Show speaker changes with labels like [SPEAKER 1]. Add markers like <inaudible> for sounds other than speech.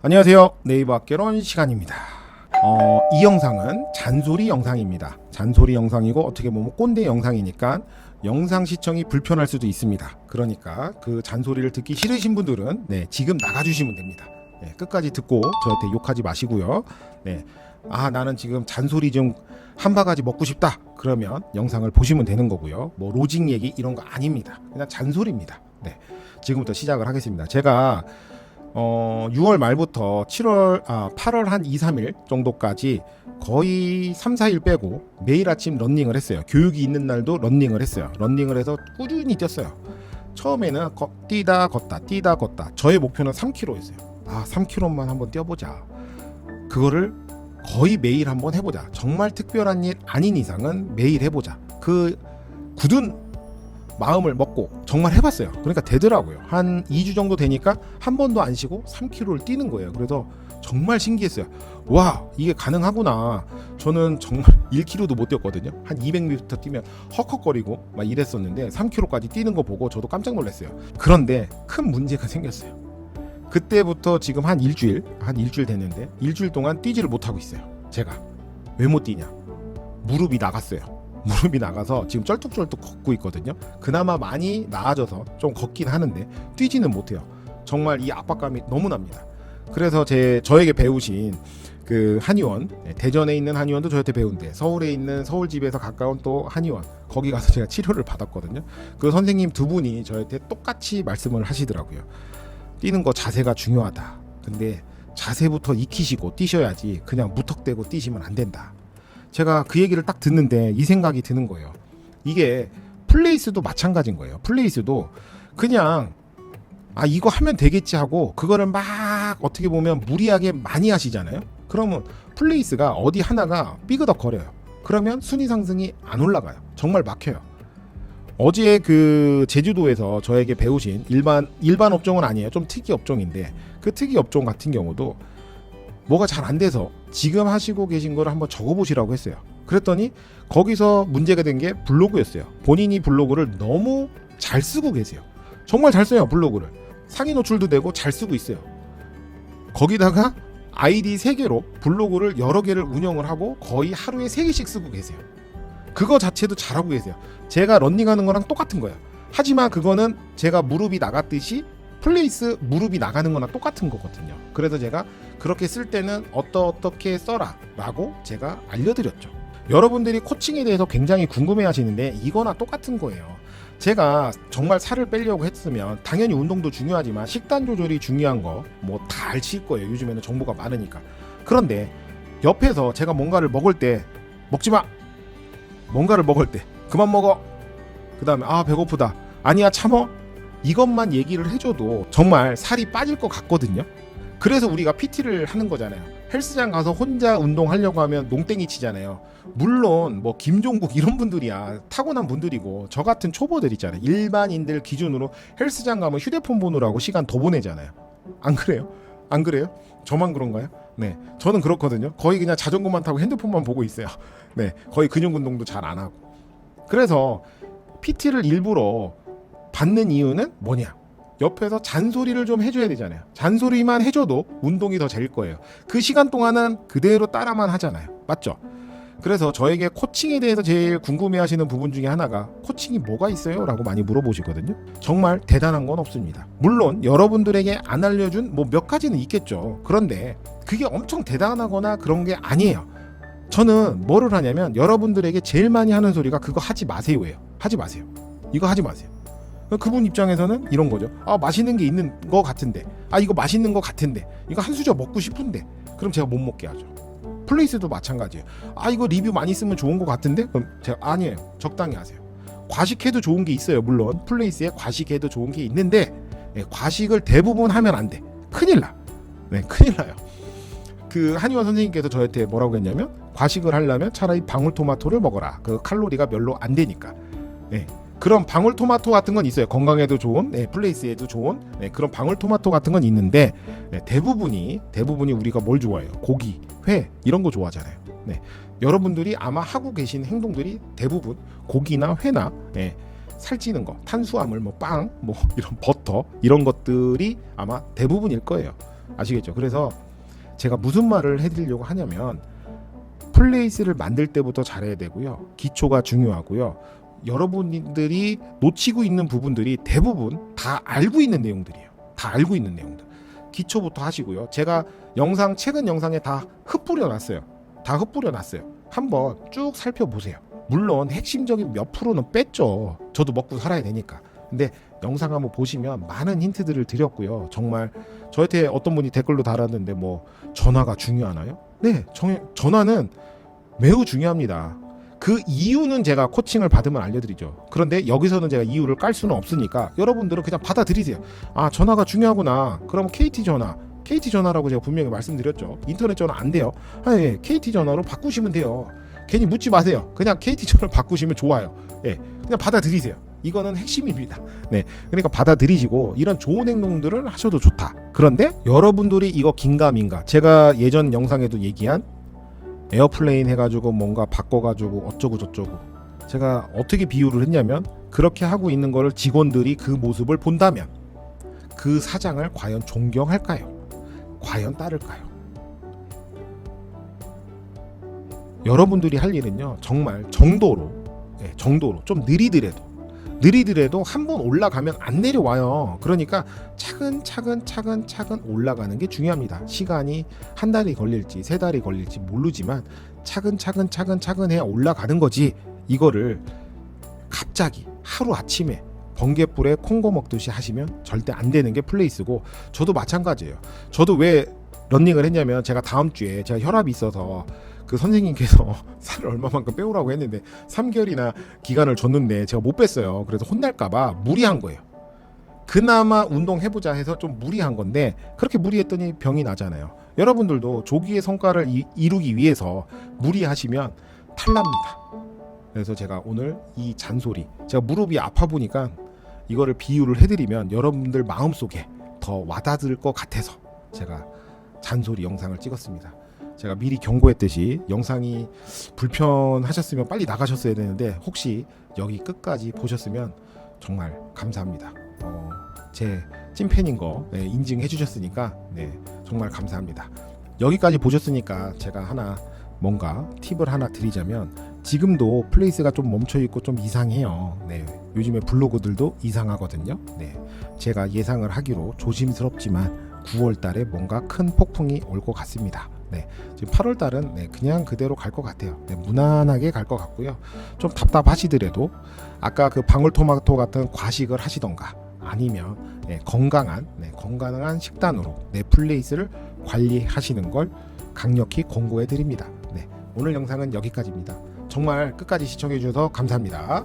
[SPEAKER 1] 안녕하세요. 네이버 학개론 시간입니다. 어, 이 영상은 잔소리 영상입니다. 잔소리 영상이고 어떻게 보면 꼰대 영상이니까 영상 시청이 불편할 수도 있습니다. 그러니까 그 잔소리를 듣기 싫으신 분들은 네, 지금 나가주시면 됩니다. 네, 끝까지 듣고 저한테 욕하지 마시고요. 네, 아 나는 지금 잔소리 좀 한 바가지 먹고 싶다. 그러면 영상을 보시면 되는 거고요. 뭐 로직 얘기 이런 거 아닙니다. 그냥 잔소리입니다. 네, 지금부터 시작을 하겠습니다. 제가 어, 6월 말부터 7월, 아, 8월 한 2, 3일 정도까지 거의 3, 4일 빼고 매일 아침 런닝을 했어요. 교육이 있는 날도 런닝을 했어요. 런닝을 해서 꾸준히 뛰었어요. 처음에는 거- 뛰다 걷다, 뛰다 걷다. 저의 목표는 3km였어요. 아, 3km만 한번 뛰어보자. 그거를 거의 매일 한번 해보자. 정말 특별한 일 아닌 이상은 매일 해보자. 그 굳은 마음을 먹고 정말 해봤어요. 그러니까 되더라고요. 한 2주 정도 되니까 한 번도 안 쉬고 3km를 뛰는 거예요. 그래서 정말 신기했어요. 와, 이게 가능하구나. 저는 정말 <laughs> 1km도 못 뛰었거든요. 한 200m 뛰면 헉헉거리고 막 이랬었는데 3km까지 뛰는 거 보고 저도 깜짝 놀랐어요. 그런데 큰 문제가 생겼어요. 그때부터 지금 한 일주일, 한 일주일 됐는데 일주일 동안 뛰지를 못하고 있어요. 제가. 왜 못 뛰냐? 무릎이 나갔어요. 무릎이 나가서 지금 쩔뚝쩔뚝 걷고 있거든요. 그나마 많이 나아져서 좀 걷긴 하는데 뛰지는 못해요. 정말 이 압박감이 너무 납니다. 그래서 제 저에게 배우신 그 한의원 네, 대전에 있는 한의원도 저한테 배운데 서울에 있는 서울 집에서 가까운 또 한의원 거기 가서 제가 치료를 받았거든요. 그 선생님 두 분이 저한테 똑같이 말씀을 하시더라고요. 뛰는 거 자세가 중요하다. 근데 자세부터 익히시고 뛰셔야지 그냥 무턱대고 뛰시면 안 된다. 제가 그 얘기를 딱 듣는데 이 생각이 드는 거예요. 이게 플레이스도 마찬가지인 거예요. 플레이스도 그냥 아 이거 하면 되겠지 하고 그거를 막 어떻게 보면 무리하게 많이 하시잖아요. 그러면 플레이스가 어디 하나가 삐그덕거려요. 그러면 순위 상승이 안 올라가요. 정말 막혀요. 어제 그 제주도에서 저에게 배우신 일반 일반 업종은 아니에요. 좀 특이 업종인데 그 특이 업종 같은 경우도 뭐가 잘 안 돼서 지금 하시고 계신 거를 한번 적어보시라고 했어요. 그랬더니 거기서 문제가 된 게 블로그였어요. 본인이 블로그를 너무 잘 쓰고 계세요. 정말 잘 써요 블로그를. 상위 노출도 되고 잘 쓰고 있어요. 거기다가 아이디 3개로 블로그를 여러 개를 운영을 하고 거의 하루에 3개씩 쓰고 계세요. 그거 자체도 잘하고 계세요. 제가 런닝하는 거랑 똑같은 거예요. 하지만 그거는 제가 무릎이 나갔듯이 플레이스 무릎이 나가는 거나 똑같은 거거든요. 그래서 제가 그렇게 쓸 때는 어떠 어떻게 써라 라고 제가 알려드렸죠. 여러분들이 코칭에 대해서 굉장히 궁금해 하시는데 이거나 똑같은 거예요. 제가 정말 살을 빼려고 했으면 당연히 운동도 중요하지만 식단 조절이 중요한 거 뭐다 알칠 거예요. 요즘에는 정보가 많으니까. 그런데 옆에서 제가 뭔가를 먹을 때 먹지 마. 뭔가를 먹을 때 그만 먹어. 그다음에 아 배고프다. 아니야 참어. 이것만 얘기를 해줘도 정말 살이 빠질 것 같거든요. 그래서 우리가 PT를 하는 거잖아요. 헬스장 가서 혼자 운동하려고 하면 농땡이 치잖아요. 물론 뭐 김종국 이런 분들이야 타고난 분들이고 저 같은 초보들 있잖아요. 일반인들 기준으로 헬스장 가면 휴대폰 보느라고 시간 더 보내잖아요. 안 그래요? 안 그래요? 저만 그런가요? 네, 저는 그렇거든요. 거의 그냥 자전거만 타고 핸드폰만 보고 있어요. 네, 거의 근육 운동도 잘 안 하고. 그래서 PT를 일부러 받는 이유는 뭐냐? 옆에서 잔소리를 좀 해줘야 되잖아요. 잔소리만 해줘도 운동이 더잘 거예요. 그 시간 동안은 그대로 따라만 하잖아요. 맞죠? 그래서 저에게 코칭에 대해서 제일 궁금해하시는 부분 중에 하나가 코칭이 뭐가 있어요? 라고 많이 물어보시거든요. 정말 대단한 건 없습니다. 물론 여러분들에게 안 알려준 뭐 몇 가지는 있겠죠. 그런데 그게 엄청 대단하거나 그런 게 아니에요. 저는 뭐를 하냐면 여러분들에게 제일 많이 하는 소리가 그거 하지 마세요예요. 하지 마세요. 이거 하지 마세요. 그분 입장에서는 이런 거죠. 아 맛있는 게 있는 거 같은데, 아 이거 맛있는 거 같은데, 이거 한 수저 먹고 싶은데, 그럼 제가 못 먹게 하죠. 플레이스도 마찬가지예요. 아 이거 리뷰 많이 쓰면 좋은 거 같은데, 그럼 제가 아니에요. 적당히 하세요. 과식해도 좋은 게 있어요. 물론 플레이스에 과식해도 좋은 게 있는데 예, 과식을 대부분 하면 안 돼. 큰일 나. 네, 큰일 나요. 그 한의원 선생님께서 저한테 뭐라고 했냐면 과식을 하려면 차라리 방울토마토를 먹어라. 그 칼로리가 별로 안 되니까. 네. 그런 방울토마토 같은 건 있어요. 건강에도 좋은, 네, 플레이스에도 좋은 네, 그런 방울토마토 같은 건 있는데 네, 대부분이 대부분이 우리가 뭘 좋아해요? 고기, 회 이런 거 좋아하잖아요. 네, 여러분들이 아마 하고 계신 행동들이 대부분 고기나 회나 네, 살찌는 거, 탄수화물, 뭐 빵, 뭐 <laughs> 이런 버터 이런 것들이 아마 대부분일 거예요. 아시겠죠? 그래서 제가 무슨 말을 해드리려고 하냐면 플레이스를 만들 때부터 잘해야 되고요. 기초가 중요하고요. 여러분들이 놓치고 있는 부분들이 대부분 다 알고 있는 내용들이에요. 다 알고 있는 내용들. 기초부터 하시고요. 제가 영상 최근 영상에 다 흩뿌려 놨어요. 다 흩뿌려 놨어요. 한번 쭉 살펴보세요. 물론 핵심적인 몇 프로는 뺐죠. 저도 먹고 살아야 되니까. 근데 영상 한번 보시면 많은 힌트들을 드렸고요. 정말 저한테 어떤 분이 댓글로 달았는데 뭐 전화가 중요하나요? 네, 정, 전화는 매우 중요합니다. 그 이유는 제가 코칭을 받으면 알려드리죠. 그런데 여기서는 제가 이유를 깔 수는 없으니까 여러분들은 그냥 받아들이세요. 아 전화가 중요하구나. 그럼 KT 전화, KT 전화라고 제가 분명히 말씀드렸죠. 인터넷 전화 안 돼요. 아 예, KT 전화로 바꾸시면 돼요. 괜히 묻지 마세요. 그냥 KT 전화를 바꾸시면 좋아요. 예, 그냥 받아들이세요. 이거는 핵심입니다. 네, 그러니까 받아들이시고 이런 좋은 행동들을 하셔도 좋다. 그런데 여러분들이 이거 긴가민가 제가 예전 영상에도 얘기한 에어플레인 해가지고 뭔가 바꿔가지고 어쩌고 저쩌고 제가 어떻게 비유를 했냐면 그렇게 하고 있는 거를 직원들이 그 모습을 본다면 그 사장을 과연 존경할까요? 과연 따를까요? 여러분들이 할 일은요 정말 정도로 예, 정도로 좀 느리더라도 느리더라도 한 번 올라가면 안 내려와요. 그러니까 차근차근 차근차근 올라가는 게 중요합니다. 시간이 한 달이 걸릴지 세 달이 걸릴지 모르지만 차근차근 차근차근 해야 올라가는 거지. 이거를 갑자기 하루 아침에 번개불에 콩고 먹듯이 하시면 절대 안 되는 게 플레이스고 저도 마찬가지예요. 저도 왜 런닝을 했냐면 제가 다음 주에 제가 혈압이 있어서 그 선생님께서 <laughs> 살을 얼마만큼 빼오라고 했는데 3개월이나 기간을 줬는데 제가 못 뺐어요. 그래서 혼날까봐 무리한 거예요. 그나마 운동해보자 해서 좀 무리한 건데 그렇게 무리했더니 병이 나잖아요. 여러분들도 조기의 성과를 이, 이루기 위해서 무리하시면 탈납니다. 그래서 제가 오늘 이 잔소리 제가 무릎이 아파 보니까 이거를 비유를 해드리면 여러분들 마음속에 더 와닿을 것 같아서 제가 잔소리 영상을 찍었습니다. 제가 미리 경고했듯이 영상이 불편하셨으면 빨리 나가셨어야 되는데 혹시 여기 끝까지 보셨으면 정말 감사합니다. 어, 제 찐팬인 거 네, 인증해 주셨으니까 네, 정말 감사합니다. 여기까지 보셨으니까 제가 하나 뭔가 팁을 하나 드리자면 지금도 플레이스가 좀 멈춰 있고 좀 이상해요. 네, 요즘에 블로그들도 이상하거든요. 네, 제가 예상을 하기로 조심스럽지만 9월 달에 뭔가 큰 폭풍이 올 것 같습니다. 네, 지금 8월 달은 네, 그냥 그대로 갈 것 같아요. 네, 무난하게 갈 것 같고요. 좀 답답하시더라도 아까 그 방울토마토 같은 과식을 하시던가 아니면 네, 건강한 네, 건강한 식단으로 넷플레이스를 관리하시는 걸 강력히 권고해 드립니다. 네, 오늘 영상은 여기까지입니다. 정말 끝까지 시청해 주셔서 감사합니다.